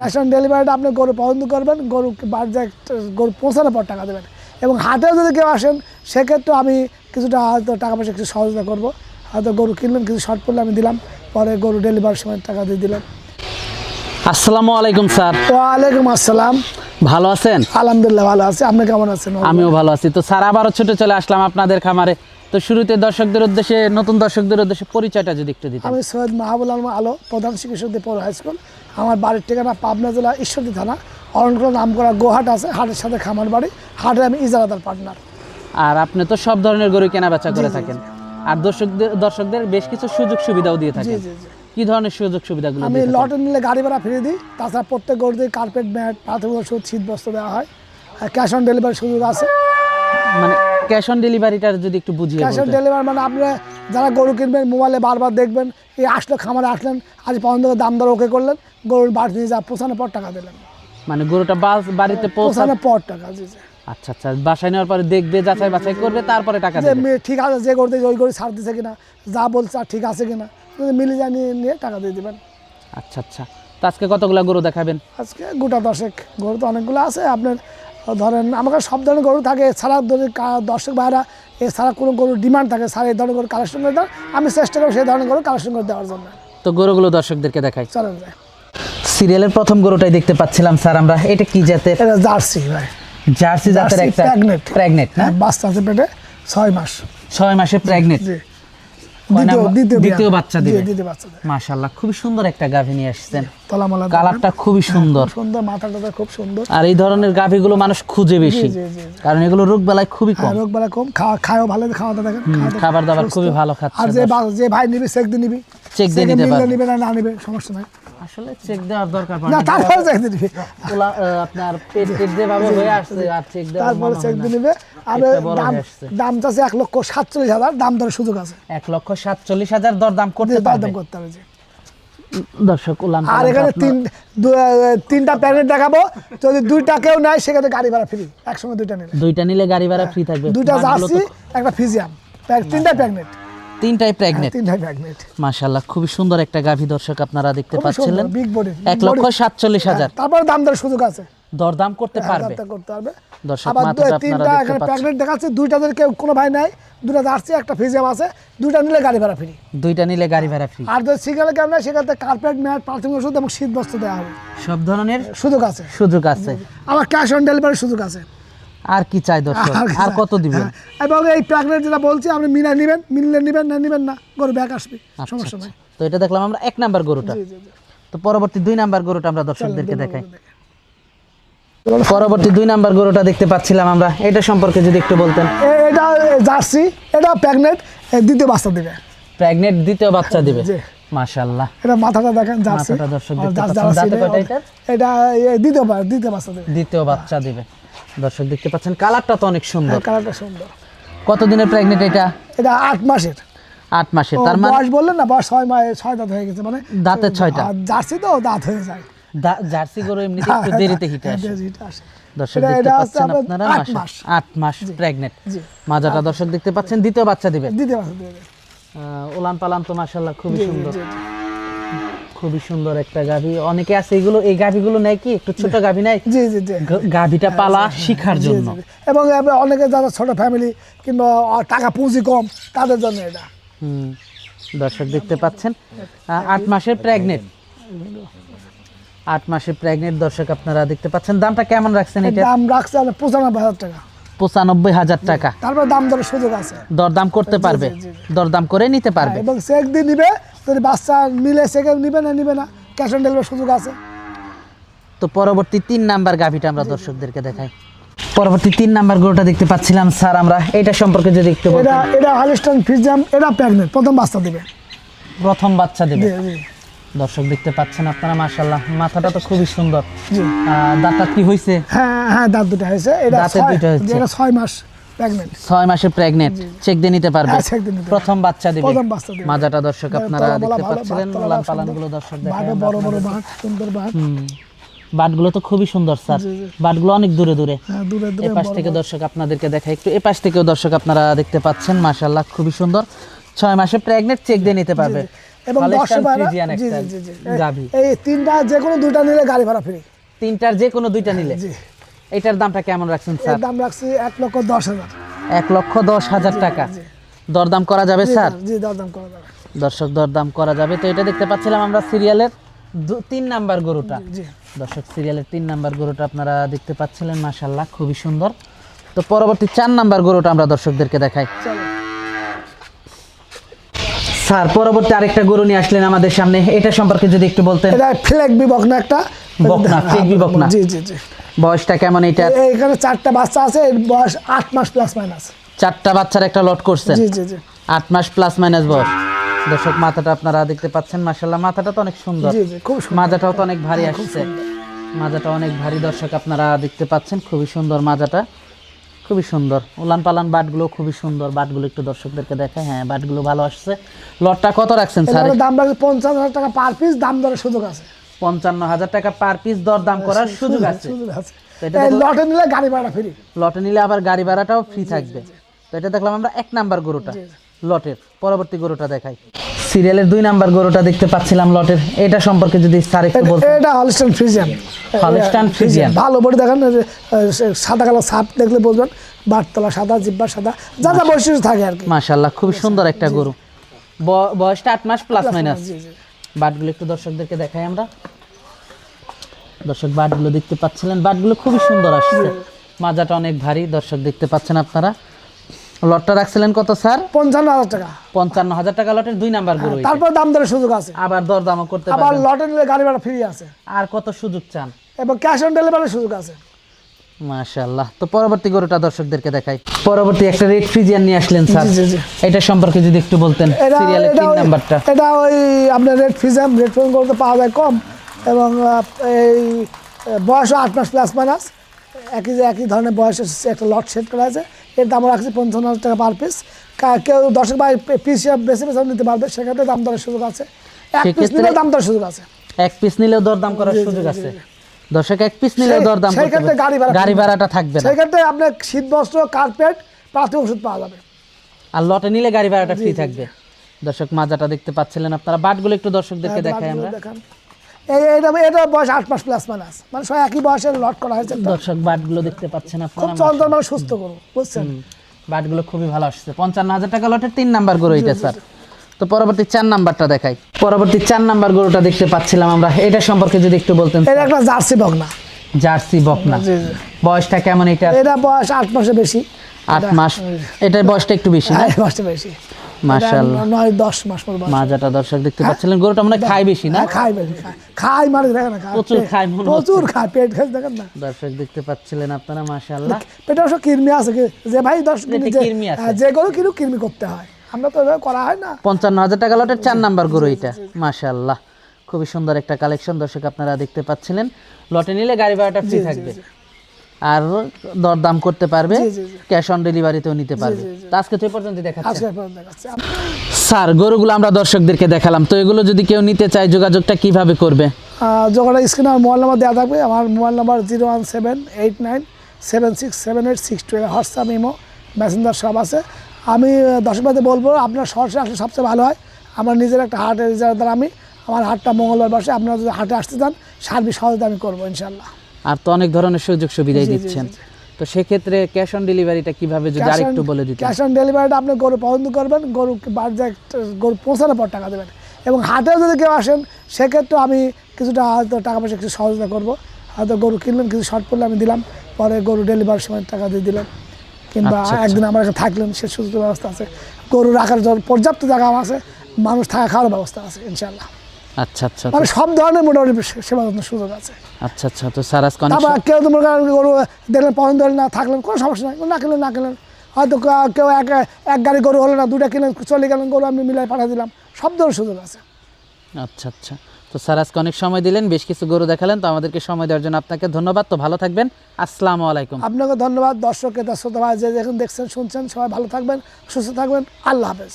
Cash on ডেলিভারিটা আপনি গরু পছন্দ করবেন গরু যায় গরু পৌঁছানোর পর টাকা দেবেন। এবং হাটেও যদি কেউ আসেন সেক্ষেত্রে আমি কিছুটা হয়তো টাকা পয়সা কিছু সহযোগিতা করব। হয়তো গরু কিনলেন কিছু শর্ট পড়লে আমি দিলাম পরে গরু ডেলিভারির সময় টাকা দিয়ে দিলাম। আসসালামু আলাইকুম স্যার। ওয়ালাইকুম আসসালাম। ভালো আছেন? আলহামদুলিল্লাহ ভালো আছি। আপনি কেমন আছেন? আমিও ভালো আছি। তো স্যার আবারও ছুটে চলে আসলাম আপনাদের খামারে। তো শুরুতে দর্শকদের উদ্দেশ্যে নতুন দর্শকদের উদ্দেশ্যে পরিচয়টা যদি একটু দিতেন। আমি সৈয়দ মাহবুল আলম আলো প্রধান শিক্ষক পৌর হাই স্কুল। আমার বাড়ির ঠিকানা পাবনা জেলা ঈশ্বরদী থানা। অরণকুলা নাম করা গোহাট আছে হাটের সাথে খামার বাড়ি। হাটে আমি ইজারাদার পার্টনার। আর আপনি তো সব ধরনের গরু কেনা বেচা করে থাকেন। আর দর্শকদের দর্শকদের বেশ কিছু সুযোগ সুবিধাও দিয়ে থাকেন। কি ধরনের সুযোগ সুবিধাগুলো আমি দিয়ে লটে নিলে গাড়ি ভাড়া ফিরে দিই। তাছাড়া প্রত্যেক গরুতে কার্পেট ম্যাট প্রাথমিক ওষুধ শীত বস্ত্র দেওয়া হয়। ক্যাশ অন ডেলিভারি সুযোগ আছে। মানে ক্যাশ অন যদি একটু বুঝিয়ে ক্যাশ অন ডেলিভারি মানে আপনারা যারা গরু কিনবেন মোবাইলে বারবার দেখবেন এই আসলো খামারে আসলেন আজ পর্যন্ত দাম দর ওকে করলেন গরুর বাড়ি নিয়ে যা পৌঁছানোর পর টাকা দিলেন। মানে গরুটা বাস বাড়িতে পৌঁছানোর পর টাকা জি আচ্ছা আচ্ছা বাসায় নেওয়ার পরে দেখবে যাচাই বাছাই করবে তারপরে টাকা দেবে। ঠিক আছে যে করতে ওই করে ছাড় দিছে কিনা যা বলছে ঠিক আছে কিনা যদি মিলে যায় নিয়ে নিয়ে টাকা দিয়ে দেবেন। আচ্ছা আচ্ছা। তো আজকে কতগুলা গরু দেখাবেন? আজকে গোটা দশেক গরু তো অনেকগুলো আছে আপনার ধরেন আমার কাছে সব ধরনের গরু থাকে এছাড়া দর্শক ভাইরা এছাড়া কোনো গরুর ডিমান্ড থাকে স্যার এই ধরনের গরু কালেকশন করে দেন আমি চেষ্টা করব সেই ধরনের গরু কালেকশন করে দেওয়ার জন্য। তো গরুগুলো দর্শকদেরকে দেখাই। চলেন যায় সিরিয়ালের প্রথম গরুটাই দেখতে পাচ্ছিলাম স্যার আমরা। এটা কি জাতের? এটা জার্সি ভাই। জার্সি জাতের একটা pregnant। প্রেগনেন্ট না হ্যাঁ? বাচ্চা আছে পেটে ছয় মাস। ছয় মাসে কয় দ্বিতীয় নাম্বার? দ্বিতীয়। বাচ্চা দিবে। মাশাআল্লাহ খুবই সুন্দর একটা গাভী নিয়ে আসছেন কালারটা খুবই সুন্দর। সুন্দর মাথাটা খুব সুন্দর। আর এই ধরনের গাভীগুলো মানুষ খুঁজে বেশি। কারণ এগুলো রোগ বেলায় খুবই কম। রোগ বেলা কম। খাওয়া ভালো খাওয়া দাওয়া খাবার দাবার খুবই ভালো আর খাচ্ছে যে যে ভাই নিবি চেক দিয়ে নিবি। চেক দিয়ে নিতে পারবে। নিবে না না নিবে সমস্যা নাই। আসলে চেক দেওয়ার দরকার না। তারপরে চেক আহ, আপনার পেট যেভাবে হয়ে আসছে আর চেক তারপরে চেক নিবে। আর দাম দাম এক লক্ষ সাতচল্লিশ হাজার দাম ধরে সুযোগ আছে। এক লক্ষ সাতচল্লিশ হাজার করতে পারবে। দাম করতে হবে জি। দর্শক আর এখানে তিন তিনটা প্যাকেট দেখাবো। যদি দুইটা কেউ নেয় সেক্ষেত্রে গাড়ি ভাড়া ফ্রি একসঙ্গে দুইটা নিলে। দুইটা নিলে গাড়ি ভাড়া ফ্রি থাকবে। দুইটা জার্সি একটা ফিজিয়াম। তিনটা প্যাকেট। তিনটাই প্রেগনেন্ট তিনটা প্যাকেট মাশাল্লাহ খুবই সুন্দর একটা গাভী দর্শক আপনারা দেখতে পাচ্ছিলেন। বিগ বডি এক লক্ষ সাতচল্লিশ হাজার। তারপরে দাম দরের সুযোগ আছে। দরদাম করতে পারবে। করতে পারবে। দর্শক আবার তিনটা এখানে পাচ্ছেন। দেখাচ্ছে দুইটা কেউ কোনো ভাই নাই দুটা জার্সি একটা ফিজিয়াম আছে দুইটা নিলে গাড়ি ভাড়া ফ্রি দুইটা নিলে গাড়ি ভাড়া ফ্রি আর যদি সিঙ্গেলে নেয় সেক্ষেত্রে কার্পেট ম্যাট প্রাথমিক ওষুধ এবং শীত বস্ত্র দেওয়া হবে। সব ধরনের সুযোগ আছে। সুযোগ আছে। আমার ক্যাশ অন ডেলিভারির সুযোগ আছে। আর কি চাই দর্শক? আর? কত দিবেন? হ্যাঁ, এবং এই প্যাকেট যেটা বলছি আপনি মিনা নেবেন মিললে নেবেন না নেবেন না গরু ব্যাগ আসবে আচ্ছা, সমস্যা নাই। তো এটা দেখলাম আমরা এক নাম্বার গরুটা। তো পরবর্তী দুই নাম্বার গরুটা আমরা দর্শকদেরকে দেখাই। পরবর্তী দুই নাম্বার গরুটা দেখতে পাচ্ছিলাম আমরা। এটা সম্পর্কে যদি একটু বলতেন। এটা জার্সি এটা প্যাগনেট দ্বিতীয় বাচ্চা দিবে। প্রেগনেন্ট দ্বিতীয় বাচ্চা দিবে। জি। মাশাল্লাহ এটা মাথাটা দেখেন জার্সি। মাথাটা দর্শক দেখতে পাচ্ছেন। দাঁতে কয়টা এটা? দ্বিতীয় দ্বিতীয় বাচ্চা দেবে। দ্বিতীয় বাচ্চা দিবে। দর্শক দেখতে পাচ্ছেন কালারটা তো অনেক সুন্দর। কালারটা সুন্দর। কতদিনের প্রেগনেন্ট এটা? এটা আট মাসের। আট মাসের তার মানে বয়স বললেন না বয়স ছয় মাস ছয় দাঁত হয়ে গেছে মানে দাঁতে ছয়টা। জার্সি তো দাঁত হয়ে যায়। জার্সি গরু এমনিতে একটু দেরিতে হিটে হ্যাঁ, আসে। দর্শক দেখতে পাচ্ছেন আপনারা মাস। আট মাস প্রেগনেন্ট মাজাটা দর্শক দেখতে পাচ্ছেন দ্বিতীয় বাচ্চা দিবে দ্বিতীয় বাচ্চা দেবে আহ, উলান পালান তো মাশাল্লাহ খুবই সুন্দর। খুবই সুন্দর একটা গাভী। অনেকে আছে এগুলো এই গাভীগুলো নেয় কি? একটু ছোট গাভী নেয়? জি জি জি। গাভীটা পালা শিখার জন্য। এবং অনেকে যারা ছোট ফ্যামিলি কিংবা টাকা পুঁজি কম তাদের জন্য এটা। হুম দর্শক দেখতে পাচ্ছেন। আট মাসের প্রেগনেন্ট আট মাসের প্রেগনেন্ট দর্শক আপনারা দেখতে পাচ্ছেন। দামটা কেমন রাখছেন এটা দাম রাখছে পঁচানব্বই হাজার টাকা। পঁচানব্বই হাজার টাকা। তারপর দাম দরের সুযোগ আছে। দরদাম করতে পারবে। দরদাম করে নিতে পারবে। এবং চেক দিয়ে নিবে যদি বাচ্চা মিলে চেকে নিবে না নিবে না ক্যাশ অন ডেলিভারি সুযোগ আছে। তো পরবর্তী তিন নাম্বার গাভিটা আমরা দর্শকদেরকে দেখাই। পরবর্তী তিন নাম্বার গরুটা দেখতে পাচ্ছিলাম স্যার আমরা। এটা সম্পর্কে যদি একটু এটা এটা হালিস্টান ফিজাম এটা প্রেগনেন্ট প্রথম বাচ্চা দিবে। প্রথম বাচ্চা দেবে। দর্শক দেখতে পাচ্ছেন আপনারা মাশাল্লাহ মাথাটা তো খুবই সুন্দর। দাঁতটা কি হয়েছে হ্যাঁ হ্যাঁ দাঁত দুটো হয়েছে। এটা দাঁতে ছয়- দুটো হয়েছে। এটা ছয় মাস প্রেগনেন্ট ছয় মাসে চেক দিয়ে নিতে পারবে। হ্যাঁ, দিয়ে নিতে পারবে। প্রথম বাচ্চা দিবে। প্রথম বাচ্চা দিবে। মাজাটা দর্শক আপনারা দেখতে পাচ্ছিলেন। বাট তলা লাল পালানগুলো দর্শক দেখেন বড় বড় বাঘ সুন্দর বাটগুলো তো খুবই সুন্দর স্যার। বাটগুলো অনেক দূরে দূরে। হ্যাঁ এপাশ থেকে দর্শক আপনাদেরকে দেখাই একটু এপাশ থেকেও দর্শক আপনারা দেখতে পাচ্ছেন। মাশাল্লাহ খুবই সুন্দর। ছয় মাসে প্রেগনেন্ট চেক দিয়ে নিতে পারবে। এবং জি জি জি এই তিনটা যে কোনো দুইটা নিলে গাড়ি ভাড়া ফ্রি। তিনটার যে কোনো দুইটা নিলে? জি। এটার দামটা কেমন রাখছেন স্যার? দাম রাখছি এক লক্ষ দশ হাজার। এক লক্ষ দশ হাজার টাকা। দরদাম করা যাবে স্যার? জি দরদাম করা যাবে। দর্শক দরদাম করা যাবে। তো এটা দেখতে পাচ্ছিলাম আমরা সিরিয়ালের তিন নাম্বার গরুটা। দর্শক সিরিয়ালের তিন নাম্বার গরুটা আপনারা দেখতে পাচ্ছিলেন মাশাল্লাহ খুবই সুন্দর। তো পরবর্তী চার নাম্বার গরুটা আমরা দর্শকদেরকে দেখাই। স্যার পরবর্তী আরেকটা গরু নিয়ে আসলেন আমাদের সামনে। এটা সম্পর্কে যদি একটু বলতেন। এটা ফ্লেক বিবকনা একটা? বকনা, flag বি বকনা। জি জি জি। বয়সটা কেমন এটা এখানে চারটা বাচ্চা আছে বয়স আট মাস প্লাস মাইনাস চারটা বাচ্চার একটা লট করছেন? জি জি জি। আট মাস প্লাস মাইনাস বয়স। দর্শক মাথাটা আপনারা দেখতে পাচ্ছেন মাশাল্লাহ মাথাটা তো অনেক সুন্দর। জি জি খুব সুন্দর। মাজাটাও তো অনেক ভারী আসছে। মাজাটা অনেক ভারী দর্শক আপনারা দেখতে পাচ্ছেন। খুবই সুন্দর মাজাটা। খুবই সুন্দর। উলান পালান বাটগুলো খুবই সুন্দর। বাটগুলো একটু দর্শকদেরকে দেখায় হ্যাঁ বাটগুলো ভালো আসছে। লটটা কত রাখছেন স্যার? দাম রাখছে পঞ্চাশ হাজার টাকা পার পিস দাম দরের সুযোগ আছে। পঞ্চান্ন হাজার টাকা পার পিস দর দাম করার সুযোগ আছে। লটে নিলে গাড়ি ভাড়া ফ্রি লটে নিলে আবার গাড়ি ভাড়াটাও ফ্রি থাকবে। তো এটা দেখলাম আমরা এক নাম্বার গরুটা লটের। পরবর্তী গরুটা দেখাই। সিরিয়ালের দুই নাম্বার গরুটা দেখতে পাচ্ছিলাম লটের। এটা সম্পর্কে যদি স্যার একটু বলতেন। এটা হলস্টাইন ফ্রিজিয়ান Holstein Friesian। ভালো বডি দেখেন সাদা কালো সাপ দেখলে বুঝবেন বাটতলা সাদা জিব্বা সাদা যা যা বৈশিষ্ট্য থাকে আর কি। মাশাল্লাহ খুবই সুন্দর একটা গরু। বয়সটা আট মাস প্লাস মাইনাস বাটগুলো একটু দর্শকদেরকে দেখাই আমরা। দর্শক বাটগুলো দেখতে পাচ্ছিলেন। বাটগুলো খুবই সুন্দর আসছে। মাজাটা অনেক ভারী দর্শক দেখতে পাচ্ছেন আপনারা। লটটা রাখছিলেন কত স্যার? পঞ্চান্ন হাজার টাকা। পঞ্চান্ন হাজার টাকা লটের দুই নাম্বার গরু তারপর দাম দরের সুযোগ আছে। আবার দরদামও করতে আবার লটে নিলে গাড়ি ভাড়া ফ্রি আছে। আর কত সুযোগ চান? এবং ক্যাশ অন ডেলিভারির সুযোগ আছে। মাশাআল্লাহ। তো পরবর্তী গরুটা দর্শকদেরকে দেখাই। পরবর্তী একটা রেড ফ্রিজিয়ান নিয়ে আসলেন স্যার। এটা সম্পর্কে যদি একটু বলতেন সিরিয়ালের তিন নাম্বারটা। এটা ওই আপনার রেড ফিজাম রেড ফোন করতে পাওয়া যায় কম। এবং এই আহ, বয়সও আট মাস প্লাস মাইনাস একই যে একই ধরনের বয়সের একটা লট সেট করা আছে। এর দাম রাখছি পঞ্চান্ন হাজার টাকা পার পিস কেউ দশক বাই পিস বেশি বেশি নিতে পারবে সেক্ষেত্রে দাম দরের সুযোগ আছে। এক পিস নিলেও দাম দরের সুযোগ আছে। এক পিস নিলেও দরদাম করার সুযোগ আছে। দর্শক এক পিস নিলেও সেই- দরদাম সেই ক্ষেত্রে গাড়ি ভাড়া গাড়ি ভাড়াটা থাকবে আপনার শীত বস্ত্র কার্পেট প্রাথমিক ওষুধ পাওয়া যাবে। আর লটে নিলে গাড়ি ভাড়াটা ফ্রি থাকবে। দর্শক মাজাটা দেখতে পাচ্ছিলেন আপনারা। বাটগুলো একটু দর্শকদেরকে দেখাই আমরা। এটা এটা বয়স আট মাস প্লাস মাইনাস মানে সব একই বয়সের লট করা হয়েছে দর্শক বাটগুলো দেখতে পাচ্ছেন খুব আপনারা চঞ্চল মানে সুস্থ করব বুঝছেন? বাটগুলো খুবই ভালো আসছে। পঞ্চান্ন হাজার টাকা লটের তিন নাম্বার গরু এটা স্যার। তো পরবর্তী চার নাম্বারটা দেখাই। পরবর্তী চার নাম্বার গরুটা দেখতে পাচ্ছিলাম আমরা। এটা সম্পর্কে যদি একটু বলতেন এটা একটা জার্সি বকনা। জার্সি বকনা। বয়সটা কেমন এটা এটা বয়স আট মাসে বেশি। আট মাস। এটার বয়সটা একটু বেশি হ্যাঁ বেশি। মাশাআল্লাহ। নয় দশ মাস পর মাজাটা দর্শক দেখতে পাচ্ছিলেন গরুটা মনে খায় বেশি না? খায় বেশি খায়। খায় মানে দেখেন না প্রচুর খায় প্রচুর খায় পেট খায় দেখেন না। দর্শক দেখতে পাচ্ছিলেন আপনারা মাশাআল্লাহ। পেটে অবশ্য কিরমি আছে কি- যে ভাই দশ কিরমি আছে। যে গরু কিরু কিরমি করতে হয়। আমরা তো করা হয় না। পঞ্চান্ন হাজার টাকা লটের চার নাম্বার গরু এটা মাশাআল্লাহ। খুবই সুন্দর একটা কালেকশন দর্শক আপনারা দেখতে পাচ্ছিলেন। লটে নিলে গাড়ি ভাড়াটা ফ্রি থাকবে। আর দরদাম করতে পারবে। ক্যাশ অন ডেলিভারিতেও নিতে পারবে। আজকে তো পর্যন্ত দেখাচ্ছে। স্যার গরুগুলো আমরা দর্শকদেরকে দেখালাম। তো এগুলো যদি কেউ নিতে চায় যোগাযোগটা কীভাবে করবে? যোগাযোগ স্ক্রিনে আমার মোবাইল নাম্বার দেওয়া থাকবে আমার mobile number zero one seven eight nine seven six seven eight six two WhatsApp imo messenger সব আছে। আমি দর্শকবাদে বলব আপনার সরাসরি আসলে সবচেয়ে ভালো হয়। আমার নিজের একটা হাটের রিজার্ভার আমি আমার হাটটা মঙ্গলবার বসে আপনারা যদি হাটে আসতে চান সার্বিক সহযোগিতা আমি করব ইনশাল্লাহ আর তো অনেক ধরনের সুযোগ সুবিধাই দিচ্ছেন। তো সেক্ষেত্রে ক্যাশ অন ডেলিভারিটা কীভাবে যদি আরেকটু বলে দিতেন? ক্যাশ অন ডেলিভারিটা আপনি গরু পছন্দ করবেন গরু যায় গরু পৌঁছানোর পর টাকা দেবেন। এবং হাটেও যদি কেউ আসেন সেক্ষেত্রে আমি কিছুটা হয়তো টাকা পয়সা কিছু সহযোগিতা করব। হয়তো গরু কিনলেন কিছু শর্ট পড়লে আমি দিলাম পরে গরু ডেলিভারির সময় টাকা দিয়ে দিলাম। কিংবা আচ্ছা, আচ্ছা। একদিন আমার কাছে থাকলেন সে সুযোগ ব্যবস্থা আছে। গরু রাখার জন্য পর্যাপ্ত জায়গা আছে মানুষ থাকা খাওয়ার ব্যবস্থা আছে ইনশাল্লাহ আচ্ছা আচ্ছা মানে সব ধরনের মোটামুটি সেবা যত্নের সুযোগ আছে। আচ্ছা আচ্ছা তো স্যার আজকে অনেক তারপর কেউ তো মনে করেন গরু দেখলেন পছন্দ হলে না থাকলেন কোনো সমস্যা নাই। না কিনলেন না কিনলেন হয়তো কেউ এক এক গাড়ি গরু হলো না দুটা কিনলেন চলে গেলেন গরু আমি মিলাই পাঠিয়ে দিলাম। সব ধরনের সুযোগ আছে। আচ্ছা আচ্ছা। তো স্যার আজকে অনেক সময় দিলেন বেশ কিছু গরু দেখালেন তো আমাদেরকে সময় দেওয়ার জন্য আপনাকে ধন্যবাদ। তো ভালো থাকবেন। আসসালামু আলাইকুম। আপনাকে ধন্যবাদ দর্শক যে যেখানে দেখছেন শুনছেন সবাই ভালো থাকবেন সুস্থ থাকবেন। আল্লাহ হাফেজ।